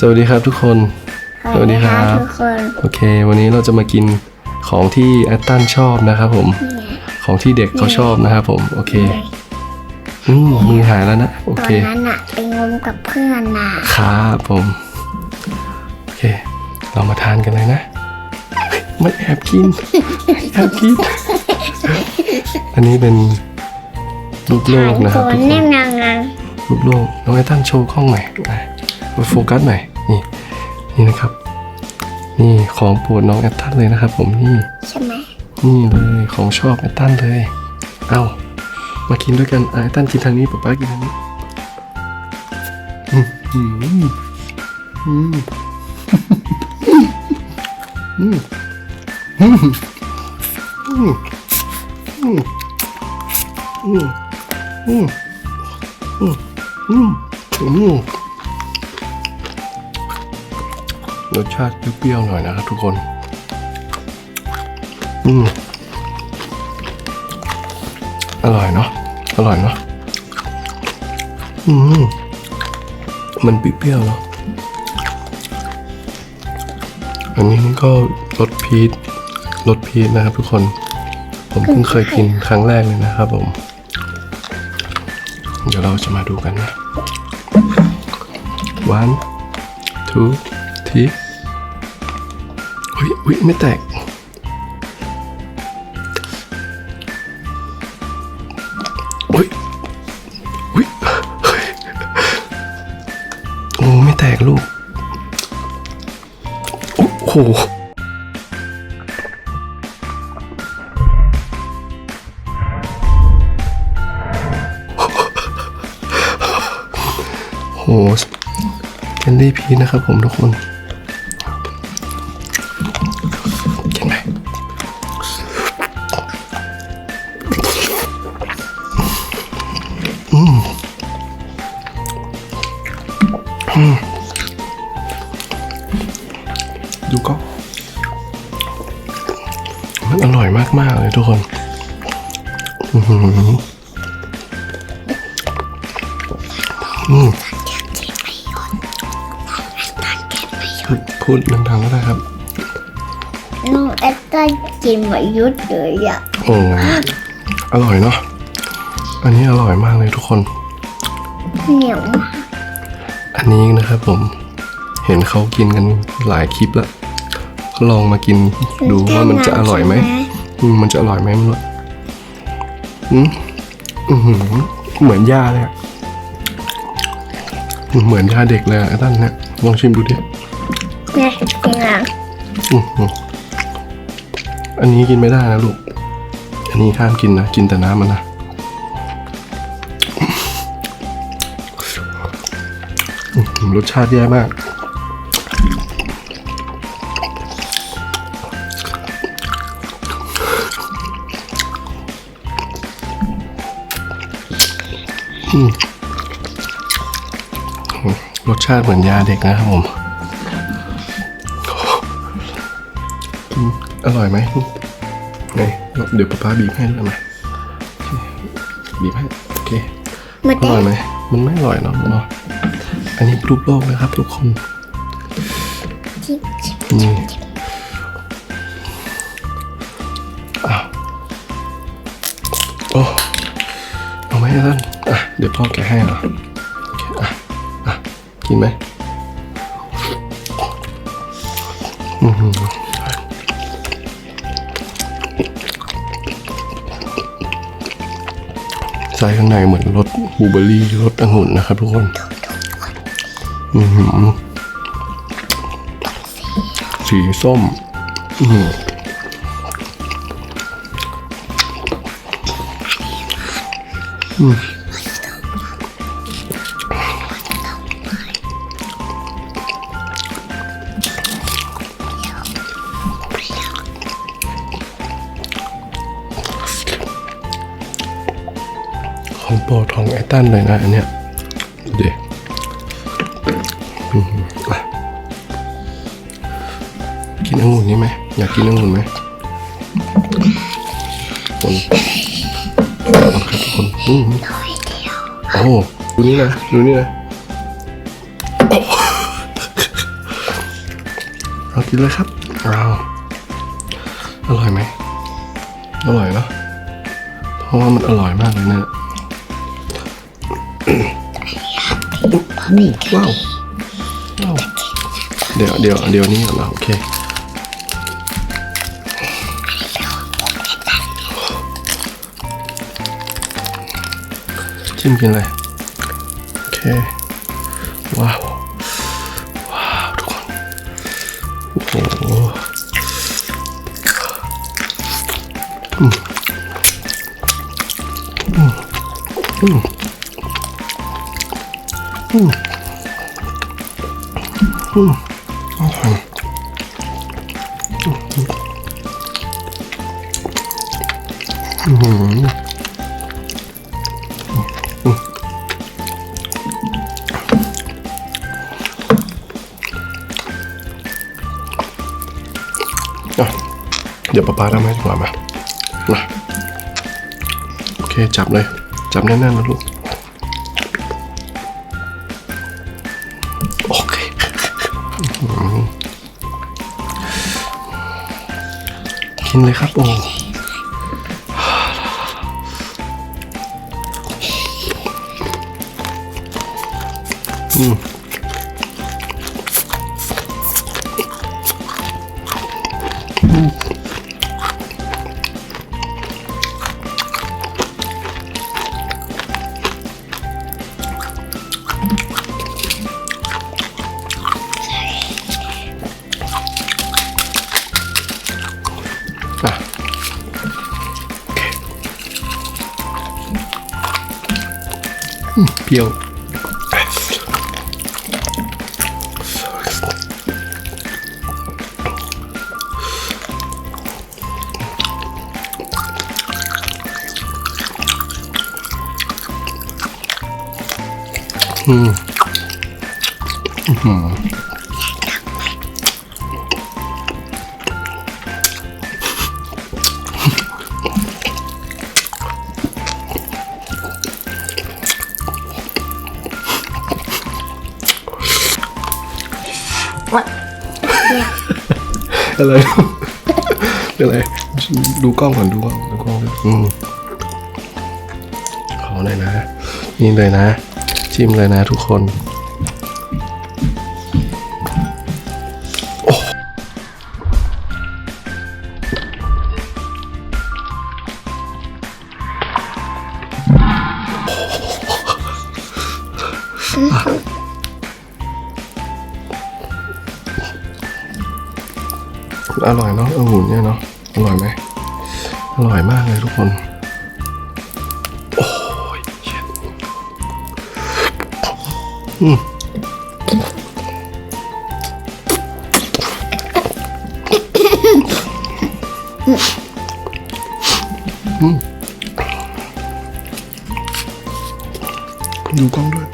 สวัสดีครับทุกคน สวัสดีครับ ทุกคน โอเค วันนี้เราจะมากินของที่แอตตันชอบนะครับผม ของที่เด็กเขาชอบนะครับผม โอเค อืมมือหายแล้วนะ โอตอเคนนั้นอะไปงมกับเพื่อนน่ะครับผม โอเค เรามาทานกันเลยนะเฮ้ยมันแอบกินแอบกิน อันนี้เป็นลูกโลกนะครับคทุนกคแน่นนางงลูกโลกน้องไอตันโชว์กล้องหน่อยนะ มาโฟกัสหน่อยนี่นี่นะครับ นี่ของโปรดน้องแอตตันเลยนะครับ ผมนี่ใช่ไหมนี่เลยของชอบแอตตันเลย เอามากินด้วยกันอะแอตตันกินทางนี้ป๊าป๊ากินทางนี้อืมอืมอืมอืมอืมอืมอืมอืมอืมอืมอืม รสชาติเปรี้ยวๆหน่อยนะครับทุกคน อืมอร่อยเนาะ อร่อยเนาะ อืม มันเปรี้ยวๆเนาะ อันนี้ก็รสพีชรสพีชนะครับทุกคน ผมเพิ่งเคยกินครั้งแรกเลยนะครับผม เดี๋ยวเราจะมาดูกันนะ one two three อุ้ยไม่แตก อุ้ยอุ้ยโอ้ไม่แตกลูก โอ้โหโหเคนลี่พีนะครับผมทุกคน ทุกคนอื้อหืออืมพูดพูดดังๆก็ได้ครับน้องแอตตันกินหมายุดเลยอะโอ้อร่อยเนาะ อันนี้อร่อยมากเลยทุกคนเหนียวมากอันนี้นะครับผม เห็นเขากินกันหลายคลิปแล้วก็ลองมากินดูว่ามันจะอร่อยไหมอื มมันจะอร่อยไหมไม่รู้อืมอือหือเหมือนยาเลยอะเหมือนยาเด็กเลยอะไอ้ตั้นเนี่ยลองชิมดูดิเนี่ยกินอะอื้อหืออันนี้กินไม่ได้นะลูก อันนี้ห้ามกินนะ กินแต่น้ำมันนะอื้อหือรสชาติแย่มาก รสชาติเหมือนยาเด็กนะครับผมอืมอร่อยไหมไงเดี๋ยวป๊าป๊าบีบให้ด้วยไหมโอเคบีบให้ โอเคมาอเต้ร่อยไหม มันไม่อร่อยเนาะเนาะอันนี้รูปโลกนะครับ ทุกคนชิมชิมนี่อ้าวโอ้เอาไหมท่าน อะเดี๋ยวพ่อแกให้เหรอโอเคอะอะกินไหมอือหือใส่ข้างในเหมือนรสบลูเบอร์รี่รสองุ่นนะครับทุกคน อือหือสีส้ม อืมอืม ตันเลยนะอันเนี้ยดูดิอืมอะกินองุ่นนี่ไหมอยากกินองุ่นไหมคนคนครับทุกคนอืมน้อยเดียวโอ้ดูนี่นะดูนี่นะโอ้นเลยครับอ้าอร่อยไหมอร่อยเนาะเพราะว่ามันอร่อยมากเลยเนี่ย นี่ว้าวว้าว เดี๋ยวเดี๋ยวเดี๋ยวนี้ก่อนนะโอเคจิ้มกินเลยโอเค ว้าว ว้าว ทุกคน โอ้โห เดี๋ยวป๊าป๊าทำให้ดีกว่ามา มา โอเค จับเลย จับแน่นๆนะลูก โอเคกินเลยครับโอ้ อืมอะโอ อืมอืมอะไรอะไรดูกล้องก่อนดูกล้องดูกล้องอืมขอหน่อยนะ นี่เลยนะ ชิมเลยนะทุกคนโอ้อร่อยเนาะองุ่นเนี่ยเนาะอร่อยไหมอร่อยมากเลยทุกคน ดูกล้องด้วย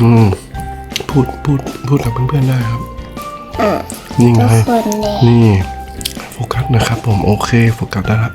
อืม พูด พูด พูดกับเพื่อนๆได้ครับนี่ไงทุกคนเลยนี่ โฟกัสนะครับผม โอเค โฟกัสได้ละ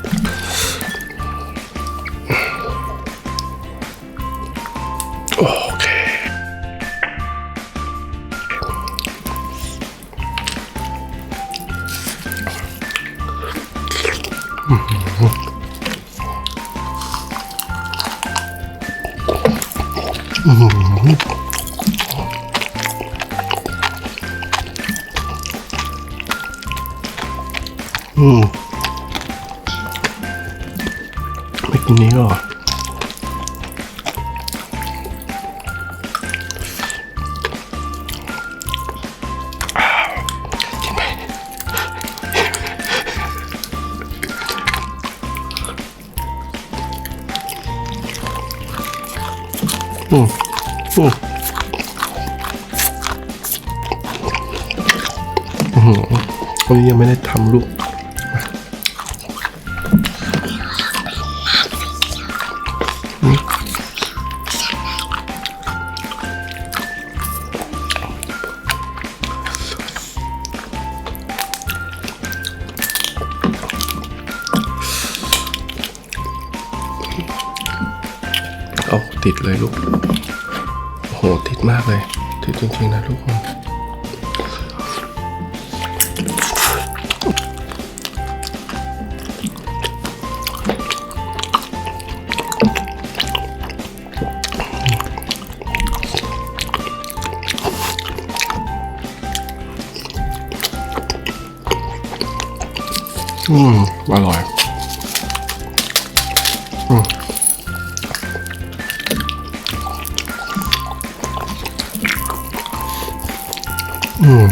วันนี้ยังไม่ได้ทำลูกเอาติดเลยลูกโอ้โหติดมากเลย ติดจริงๆนะทุก อืมอร่อยอืมอืม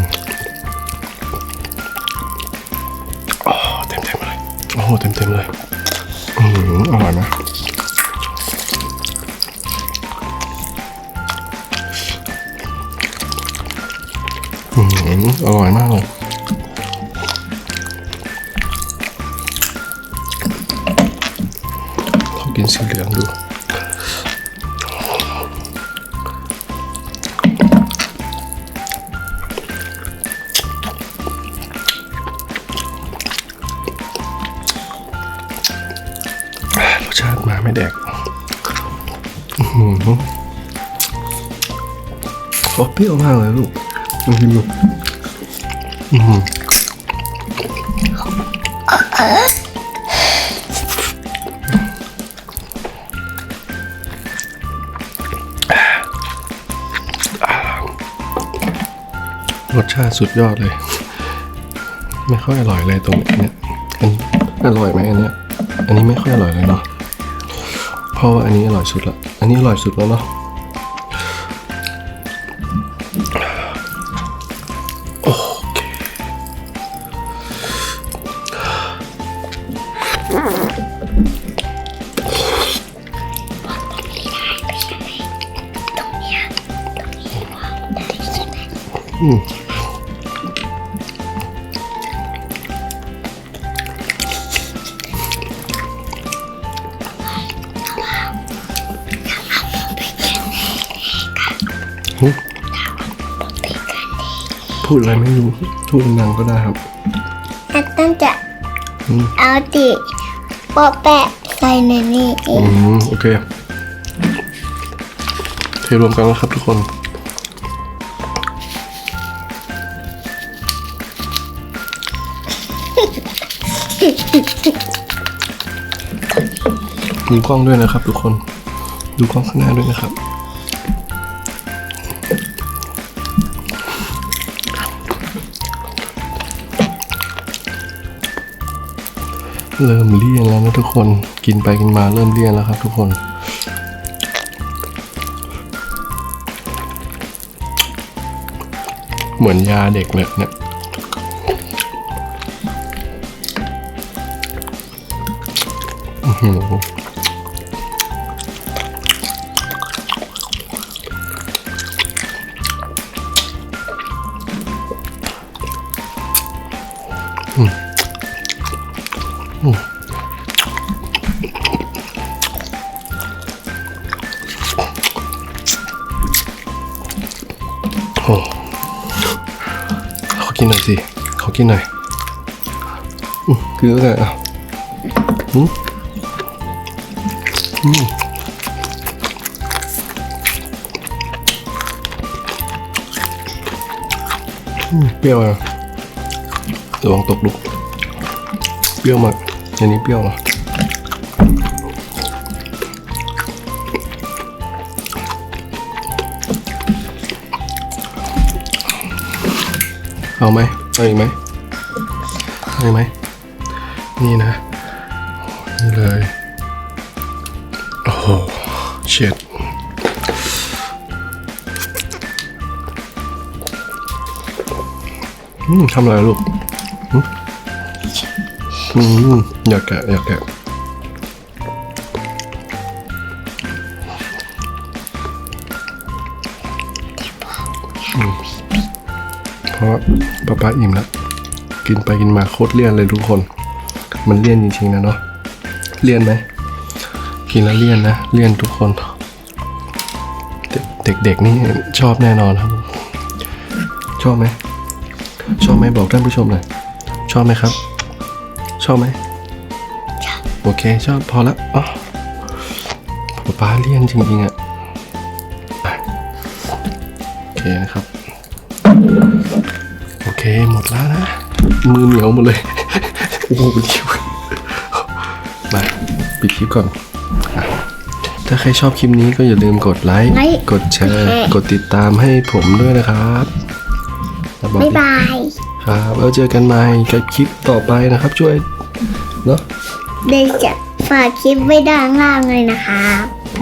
โอ้เต็มเต็มเลย โอ้โหเต็มเต็มเลย อืมอร่อยไหมอืมอร่อยมากเลย ขอกินสีเหลืองดูรสชาติมาไม่แดกออหือโอ้เปรี้ยวมากเลยลูกลองกินดูอื้อ รสชาติสุดยอดเลย ไม่ค่อยอร่อยเลยตรงเนี้ยอันอร่อยไหมอันเนี้ยอันนี้ไม่ค่อยอร่อยเลยเนาะเพราะว่าอันนี้อร่อยสุดละอันนี้อร่อยสุดแล้วเนาะโอเคอืม พูดอะไรไม่รู้พูดนังก็ได้ครับแอตตันจะอืมเอาติโปะแปะใส่ในนี่เออืงมโอเคเทรวมกันแล้วครับทุกคนดูกล้องด้วยนะครับทุกคน ดูกล้องข้างหน้าด้วยนะครับ เริ่มเลี่ยนแล้วนะทุกคนกินไปกินมาเริ่มเลี่ยนแล้วครับ ทุกคน เหมือนยาเด็กเลยเนี่ยอื้อหื กินหน่อยอือคืออะไรอะอืมอืมเปรี้ยวอะระวังตกลูกเปรี้ยวมากอันนี้เปรี้ยวอะเอาไหมเอาอีกไหม เอาอีกไหมนี่นะ นี่เลย โอ้โหเช็ดอืมทำอะไรลูกอืมอืมอยากแกะอยากแกะอืมเพราะป้าป้าอิ่มแล้ว กินไปกินมาโคตรเลี่ยนเลยทุกคน มันเลี่ยนจริงๆนะเนาะเลี่ยนไหมกินแล้วเลี่ยนนะเลี่ยนทุกคนเด็กเด็กๆนี่ชอบแน่นอนครับ ชอบไหมชอบไหมบอกท่านผู้ชมหน่อยชอบไหมครับ ชอบไหมโอเคชอบพอละอ๋อป๊าป๊าเลี่ยนจริงๆอะไปโอเคนะครับ โอเคหมดแล้วนะ มือเหนียวหมดเลย โอ้โหดิมาปิดคลิปก่อน ถ้าใครชอบคลิปนี้ก็อย่าลืมกดไลค์กดแชร์ กดติดตามให้ผมด้วยนะครับบ๊ายบาย ครับแล้วเจอกันใหม่กับคลิปต่อไปนะครับ ช่วยเนาะ เดี๋ยวจะฝากคลิปไว้ด้านล่างเลยนะคะ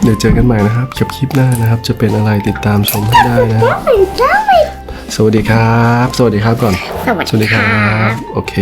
เดี๋ยวเจอกันใหม่นะครับกับคลิปหน้านะครับ จะเป็นอะไรติดตามชมให้ได้นะครับ สวัสดีครับ สวัสดีครับก่อน สวัสดีครับ โอเค